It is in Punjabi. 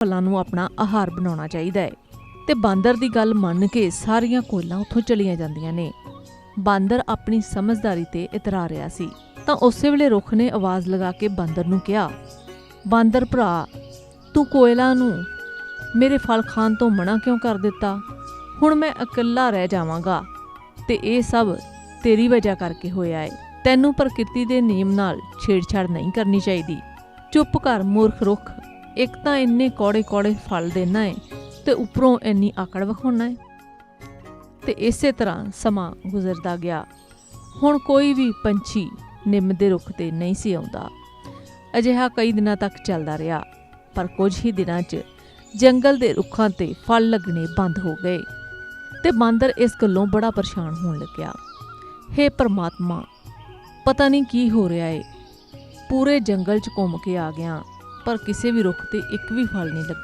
ਫਲਾਂ ਨੂੰ ਆਪਣਾ ਆਹਾਰ ਬਣਾਉਣਾ ਚਾਹੀਦਾ ਹੈ। ਤੇ ਬਾਂਦਰ ਦੀ ਗੱਲ ਮੰਨ ਕੇ ਸਾਰੀਆਂ ਕੋਇਲਾਂ ਉੱਥੋਂ ਚਲੀਆਂ ਜਾਂਦੀਆਂ ਨੇ। ਬਾਂਦਰ ਆਪਣੀ ਸਮਝਦਾਰੀ ਤੇ ਇਤਰਾ ਰਿਹਾ ਸੀ, ਤਾਂ ਉਸੇ ਵੇਲੇ ਰੁੱਖ ਨੇ ਆਵਾਜ਼ ਲਗਾ ਕੇ ਬਾਂਦਰ ਨੂੰ ਕਿਹਾ, ਬਾਂਦਰ ਭਰਾ, ਤੂੰ ਕੋਇਲਾਂ ਨੂੰ ਮੇਰੇ ਫਲ ਖਾਣ ਤੋਂ ਮਨਾ ਕਿਉਂ ਕਰ ਦਿੱਤਾ? ਹੁਣ ਮੈਂ ਇਕੱਲਾ ਰਹਿ ਜਾਵਾਂਗਾ ਤੇ ਇਹ ਸਭ ਤੇਰੀ ਵਜ੍ਹਾ ਕਰਕੇ ਹੋਇਆ ਏ। ਤੈਨੂੰ ਪ੍ਰਕਿਰਤੀ ਦੇ ਨਿਯਮ ਨਾਲ ਛੇੜਛਾੜ ਨਹੀਂ ਕਰਨੀ ਚਾਹੀਦੀ। ਚੁੱਪ ਕਰ, ਮੂਰਖ ਰੁੱਖ। ਇੱਕ ਤਾਂ ਇੰਨੇ ਕੌੜੇ ਕੌੜੇ ਫਲ ਦੇਣਾ ਏ ਤੇ ਉੱਪਰੋਂ ਇੰਨੀ ਆਕੜ ਵਿਖਾਉਣਾ ਹੈ ਤੇ ਇਸੇ ਤਰ੍ਹਾਂ ਸਮਾਂ ਗੁਜ਼ਰਦਾ ਗਿਆ। ਹੁਣ ਕੋਈ ਵੀ ਪੰਛੀ ਨਿੰਮ ਦੇ ਰੁੱਖ ਤੇ ਨਹੀਂ ਸੀ ਆਉਂਦਾ। ਅਜਿਹਾ ਕਈ ਦਿਨਾਂ ਤੱਕ ਚੱਲਦਾ ਰਿਹਾ, ਪਰ ਕੁਝ ਹੀ ਦਿਨਾਂ 'ਚ ਜੰਗਲ ਦੇ ਰੁੱਖਾਂ ਤੇ ਫਲ ਲੱਗਣੇ ਬੰਦ ਹੋ ਗਏ ਤੇ ਬਾਂਦਰ ਇਸ ਗੱਲੋਂ ਬੜਾ ਪਰੇਸ਼ਾਨ ਹੋਣ ਲੱਗਿਆ। ਹੇ ਪਰਮਾਤਮਾ, ਪਤਾ ਨਹੀਂ ਕੀ ਹੋ ਰਿਹਾ ਏ। ਪੂਰੇ ਜੰਗਲ 'ਚ ਘੁੰਮ ਕੇ ਆ ਗਿਆ। ਪਰ ਕਿਸੇ ਵੀ ਰੁੱਖ ਤੇ ਇੱਕ ਵੀ ਫਲ ਨਹੀਂ ਲੱਗਾ।